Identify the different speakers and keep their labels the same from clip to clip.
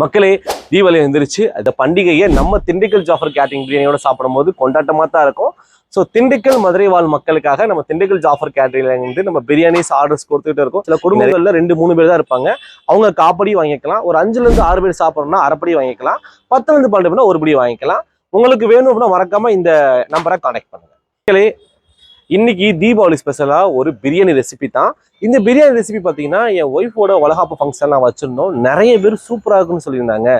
Speaker 1: மக்களே தீபாவளி வந்துருச்சு அந்த பண்டிகையை நம்ம திண்டுக்கல் ஜாஃபர் கேட்டரிங் பிரியாணியோட சாப்பிடும்போது கொண்டாட்டமாக தான் இருக்கும். ஸோ திண்டுக்கல் மதுரை வாழ் மக்களுக்காக நம்ம திண்டுக்கல் ஜாஃபர் கேட்டரிங்ல வந்து நம்ம பிரியாணிஸ் ஆர்டர்ஸ் கொடுத்துட்டு இருக்கோம். சில குடும்பங்களில் ரெண்டு மூணு பேர் தான் இருப்பாங்க. அவங்க காப்படி வாங்கிக்கலாம். ஒரு அஞ்சுல இருந்து ஆறு பேர் சாப்பிட்றோம்னா அரைப்படி வாங்கிக்கலாம். பத்துல இருந்து பன்னெண்டு பேர்னா ஒரு படி வாங்கிக்கலாம். உங்களுக்கு வேணும் அப்படின்னா மறக்காம இந்த நம்பரை கான்டாக்ட் பண்ணுங்க. மக்களே இன்னைக்கு தீபாவளி ஸ்பெஷலா ஒரு பிரியாணி ரெசிபி தான். இந்த பிரியாணி ரெசிபி பார்த்தீங்கன்னா என் ஒய்ஃபோட வளகாப்பு ஃபங்க்ஷன் நான் வச்சிருந்தோம். நிறைய பேர் சூப்பராக இருக்குன்னு சொல்லியிருந்தாங்க.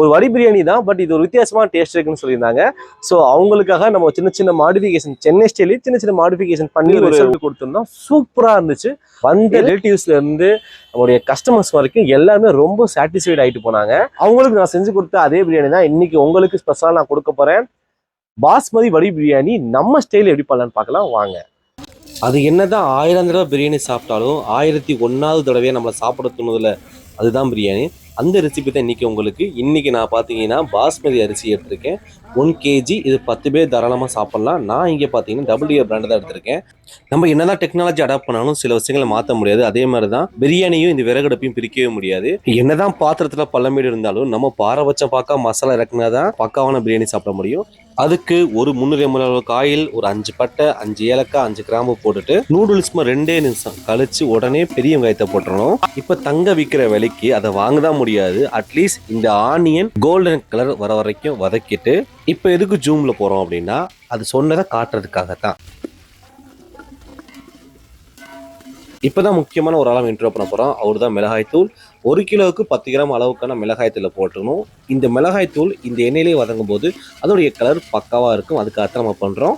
Speaker 1: ஒரு வடி பிரியாணி தான் பட் இது ஒரு வித்தியாசமான டேஸ்ட் இருக்குன்னு சொல்லியிருந்தாங்க. ஸோ அவங்களுக்காக நம்ம சின்ன சின்ன மாடிஃபிகேஷன் சென்னை ஸ்டைலே சின்ன சின்ன மாடிஃபிகேஷன் பண்ணி ஒரு ரிசல்ட் கொடுத்துருந்தோம். சூப்பராக இருந்துச்சு. வந்த ரிலேட்டிவ்ஸ்ல இருந்து நம்மளுடைய கஸ்டமர்ஸ் வரைக்கும் எல்லாருமே ரொம்ப சாட்டிஸ்ஃபைட் ஆகிட்டு போனாங்க. அவங்களுக்கு நான் செஞ்சு கொடுத்த அதே பிரியாணி தான். இன்னைக்கு உங்களுக்கு ஸ்பெஷலாக நான் கொடுக்க போறேன். பாஸ்மதி வடி பிரியாணி நம்ம ஸ்டைல் எப்படி பண்ணலான்னு பார்க்கலாம் வாங்க. அது என்னதான் ஆயிரம் தடவை பிரியாணி சாப்பிட்டாலும் ஆயிரத்தி ஒன்றாவது தடவையாக நம்மளை சாப்பிட தோணுதில்ல அதுதான் பிரியாணி. அந்த ரெசிபி தான் இன்னைக்கு உங்களுக்கு. இன்னைக்கு நான் பார்த்தீங்கன்னா பாஸ்மதி அரிசி எடுத்திருக்கேன். ஒன் கேஜி இது பத்து பேர் தாராளமாக சாப்பிட்லாம். நான் இங்கே பார்த்தீங்கன்னா டபுள் இயர் தான் எடுத்திருக்கேன். நம்ம என்னதான் டெக்னாலஜி அடாப்ட் பண்ணாலும் சில விஷயங்களை மாற்ற முடியாது. அதே மாதிரி தான் பிரியாணியும் இந்த விறகடுப்பையும் பிரிக்கவே முடியாது. என்னதான் பாத்திரத்தில் பள்ளமீடு இருந்தாலும் நம்ம பாரபட்சம் பார்க்க மசாலா இறக்குனா தான் பக்காவான பிரியாணி சாப்பிட முடியும். அதுக்கு ஒரு முந்நூறு எம்எல் அளவுக்கு ஆயில் ஒரு அஞ்சு பட்டை அஞ்சு ஏலக்காய் அஞ்சு கிராம்பு போட்டுட்டு நூடுல்ஸ் ரெண்டே நிமிஷம் கழிச்சு உடனே பெரிய வெங்காயத்தை போட்டுறணும். இப்போ தங்க விற்கிற விலைக்கு அதை வாங்க தான் முடியாது. அட்லீஸ்ட் இந்த ஆனியன் கோல்டன் கலர் வர வரைக்கும் வதக்கிட்டு இப்போ எதுக்கு ஜூம்ல போறோம் அப்படின்னா அது சொன்னதை காட்டுறதுக்காக தான் இப்போதான் முக்கியமான ஒரு அளவு இன்ட்ரோ பண்ண போகிறோம் அவர் தான் மிளகாய்த்தூள் ஒரு கிலோவுக்கு பத்து கிராம் அளவுக்கான மிளகாய்த்தூளை போட்டுக்கணும். இந்த மிளகாய்த்தூள் இந்த எண்ணெயிலே வதங்கும் போது அதோடைய கலர் பக்காவாக இருக்கும். அதுக்காக நம்ம பண்ணுறோம்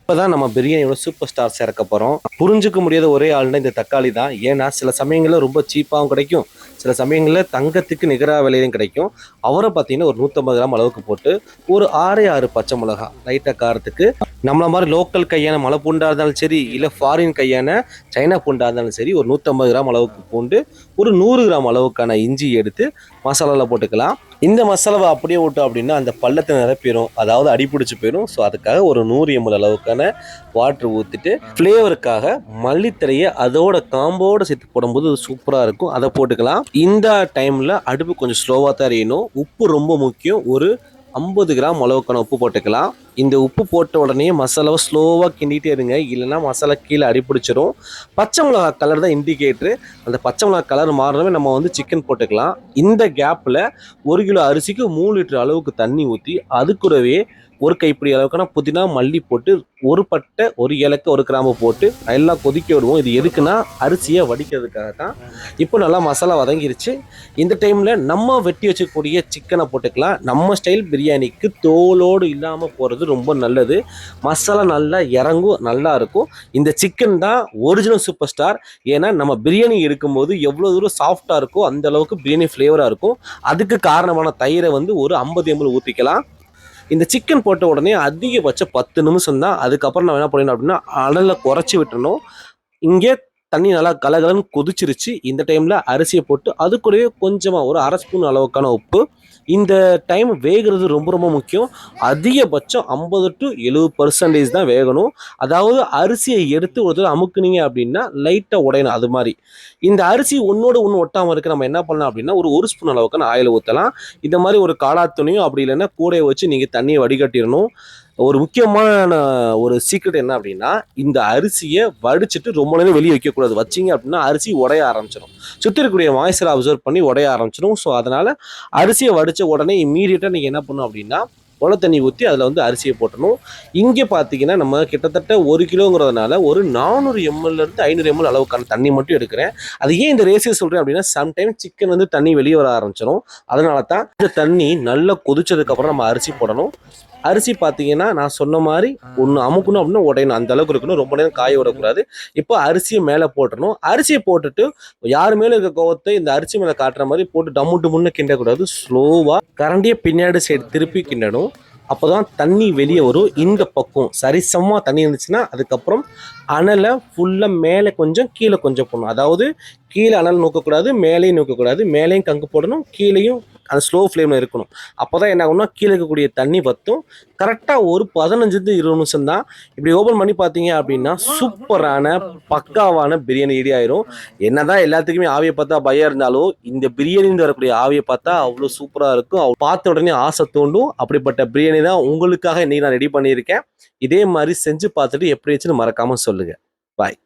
Speaker 1: இப்போதான் நம்ம பிரியாணியோட சூப்பர் ஸ்டார் சேர்க்க போகிறோம் புரிஞ்சுக்க முடியாத ஒரே ஆள்னா இந்த தக்காளி தான். ஏன்னா சில சமயங்களில் ரொம்ப சீப்பாகவும் கிடைக்கும். சில சமயங்களில் தங்கத்துக்கு நிகராக விலையிலும் கிடைக்கும். அவரை பார்த்தீங்கன்னா ஒரு நூற்றம்பது கிராம் அளவுக்கு போட்டு ஒரு ஆறே ஆறு பச்சை மிளகா லைட்டாக காரத்துக்கு. நம்மளை மாதிரி லோக்கல் கையான மலை பூண்டாக இருந்தாலும் சரி இல்லை ஃபாரின் கையான சைனா பூண்டாக இருந்தாலும் சரி ஒரு நூற்றம்பது கிராம் அளவுக்கு பூண்டு ஒரு நூறு கிராம் அளவுக்கான இஞ்சி எடுத்து மசாலாவில் போட்டுக்கலாம். இந்த மசாலாவை அப்படியே விட்டோம் அப்படின்னா அந்த பள்ளத்தை நிரப்பிடும் அதாவது அடிப்பிடிச்சு போயிடும் ஸோ அதுக்காக ஒரு நூறு எம்எல் அளவுக்கான வாட்டர் ஊற்றிட்டு ஃப்ளேவருக்காக மல்லித்தரையை அதோட காம்போட சேர்த்து போடும்போது சூப்பராக இருக்கும். அதை போட்டுக்கலாம். இந்த டைமில் அடுப்பு கொஞ்சம் ஸ்லோவாக தான் எரியணும். உப்பு ரொம்ப முக்கியம். ஒரு ஐம்பது கிராம் அளவுக்கான உப்பு போட்டுக்கலாம். இந்த உப்பு போட்ட உடனே மசாலாவை ஸ்லோவாக கிண்டிகிட்டே இருங்க. இல்லைன்னா மசாலா கீழே அடிப்பிடிச்சிடும் பச்சை மிளகா கலர் தான் இண்டிகேட்ரு அந்த பச்சை மிளகா கலர் மாறினவே நம்ம வந்து சிக்கன் போட்டுக்கலாம். இந்த கேப்பில் ஒரு கிலோ அரிசிக்கு மூணு லிட்டர் அளவுக்கு தண்ணி ஊற்றி அது கூடவே ஒரு கைப்பிடி அளவுக்கான புதினா மல்லி போட்டு ஒரு பட்டை ஒரு ஏலக்காய் ஒரு கிராம்பு போட்டு எல்லாம் கொதிக்க விடுவோம். இது எதுக்குன்னா அரிசியை வடிக்கிறதுக்காக தான் இப்போ நல்லா மசாலா வதங்கிருச்சு. இந்த டைமில் நம்ம வெட்டி வச்சக்கூடிய சிக்கனை போட்டுக்கலாம். நம்ம ஸ்டைல் பிரியாணிக்கு தோலோடு இல்லாமல் போகிறது ரொம்ப நல்லது. மசாலா நல்லா இறங்கும் நல்லா இருக்கும். இந்த சிக்கன் தான் ஒரிஜினல் சூப்பர் ஸ்டார் ஏன்னா நம்ம பிரியாணி எடுக்கும்போது எவ்வளோ தூரம் சாஃப்டாக இருக்கோ அந்த அளவுக்கு பிரியாணி ஃப்ளேவராக இருக்கும். அதுக்கு காரணமான தயிரை வந்து ஒரு ஐம்பது எம்எல் ஊற்றிக்கலாம் இந்த சிக்கன் போட்ட உடனே அதிகபட்சம் பத்து நிமிஷம் தான் அதுக்கப்புறம் நான் என்ன பண்ணணும் அப்படின்னா அனலில் குறைச்சி விட்டுறணும். இங்கே தண்ணி நல்லா கலகலன்னு கொதிச்சிருச்சு. இந்த டைமில் அரிசியை போட்டு அது கூடவே கொஞ்சமாக ஒரு அரை ஸ்பூன் அளவுக்கான உப்பு இந்த டைம் வேகிறது ரொம்ப ரொம்ப முக்கியம். அதிகபட்சம் ஐம்பது டு எழுபது பர்சன்டேஜ் தான் வேகணும். அதாவது அரிசியை எடுத்து ஒரு தடவை அமுக்குனீங்க அப்படின்னா லைட்டாக உடையணும் அது மாதிரி. இந்த அரிசி ஒன்னோட ஒன்று ஒட்டாமல் இருக்க நம்ம என்ன பண்ணலாம் அப்படின்னா ஒரு ஒரு ஸ்பூன் அளவுக்கு நான் ஆயில் ஊற்றலாம் இந்த மாதிரி ஒரு காடா துணியும் அப்படி இல்லைன்னா கூடையை வச்சு நீங்கள் தண்ணியை வடிகட்டிடணும். ஒரு முக்கியமான ஒரு சீக்ரெட் என்ன அப்படின்னா இந்த அரிசியை வடிச்சிட்டு ரொம்ப நேரம் வெளியே வைக்கக்கூடாது. வச்சிங்க அப்படின்னா அரிசி உடைய ஆரம்பிச்சிடும் சுற்றி இருக்கக்கூடிய மாய்ச்சரை அப்சர்வ் பண்ணி உடைய ஆரம்பிச்சிடும் ஸோ அதனால் அரிசியை வடித்த உடனே இம்மீடியட்டாக நீங்கள் என்ன பண்ணணும் அப்படின்னா உல தண்ணி ஊற்றி அதில் வந்து அரிசியை போட்டணும். இங்கே பார்த்தீங்கன்னா நம்ம கிட்டத்தட்ட ஒரு கிலோங்கிறதுனால ஒரு நானூறு எம்எல்லேருந்து ஐநூறு எம்எல் அளவுக்கான தண்ணி மட்டும் எடுக்கிறேன். அது ஏன் இந்த ரேசியை சொல்கிறேன் அப்படின்னா சம்டைம் சிக்கன் வந்து தண்ணி வெளியே வர ஆரம்பிச்சிடும் அதனால தான் இந்த தண்ணி நல்லா கொதிச்சதுக்கப்புறம் நம்ம அரிசி போடணும். அரிசி பார்த்தீங்கன்னா நான் சொன்ன மாதிரி ஒன்று அமுக்கணும் அப்படின்னா உடையணும். அந்த அளவுக்கு இருக்கணும். ரொம்ப நேரம் காய விடக்கூடாது. இப்போ அரிசியை மேலே போட்டுறணும். அரிசியை போட்டுட்டு யார் மேலே இருக்க கோவத்தை இந்த அரிசி மேலே காட்டுற மாதிரி போட்டு டம்முட்டு முன்ன கிண்டக்கூடாது. ஸ்லோவாக கரண்டியை பின்னாடி சைடு திருப்பி கிண்டணும். அப்போ தான் தண்ணி வெளியே வரும். இந்த பக்கம் சரிசமமாக தண்ணி இருந்துச்சுன்னா அதுக்கப்புறம் அனலை ஃபுல்லாக மேலே கொஞ்சம் கீழே கொஞ்சம் போடணும். அதாவது கீழே அனல் நோக்கக்கூடாது. மேலேயும் நோக்கக்கூடாது. மேலேயும் கங்கு போடணும். கீழேயும் அந்த ஸ்லோ ஃப்ளேமில் இருக்கணும். அப்போ தான் என்ன ஆகும்னா கீழே இருக்கக்கூடிய தண்ணி வற்றும் கரெக்டாக ஒரு பதினஞ்சுலேருந்து இருபது நிமிஷம் தான் இப்படி ஓப்பன் பண்ணி பார்த்தீங்க அப்படின்னா சூப்பரான பக்காவான பிரியாணி ரெடி ஆயிரும். என்னதான் எல்லாத்துக்குமே ஆவியை பார்த்தா பயம் இருந்தாலும் இந்த பிரியாணின்னு வரக்கூடிய ஆவியை பார்த்தா அவ்வளோ சூப்பராக இருக்கும். அவ- பார்த்த உடனே ஆசை தோண்டும் அப்படிப்பட்ட பிரியாணி தான் உங்களுக்காக இன்னைக்கு நான் ரெடி பண்ணியிருக்கேன். இதே மாதிரி செஞ்சு பார்த்துட்டு எப்படி இருந்துச்சுன்னு மறக்காமல் சொல்லுங்கள் பாய்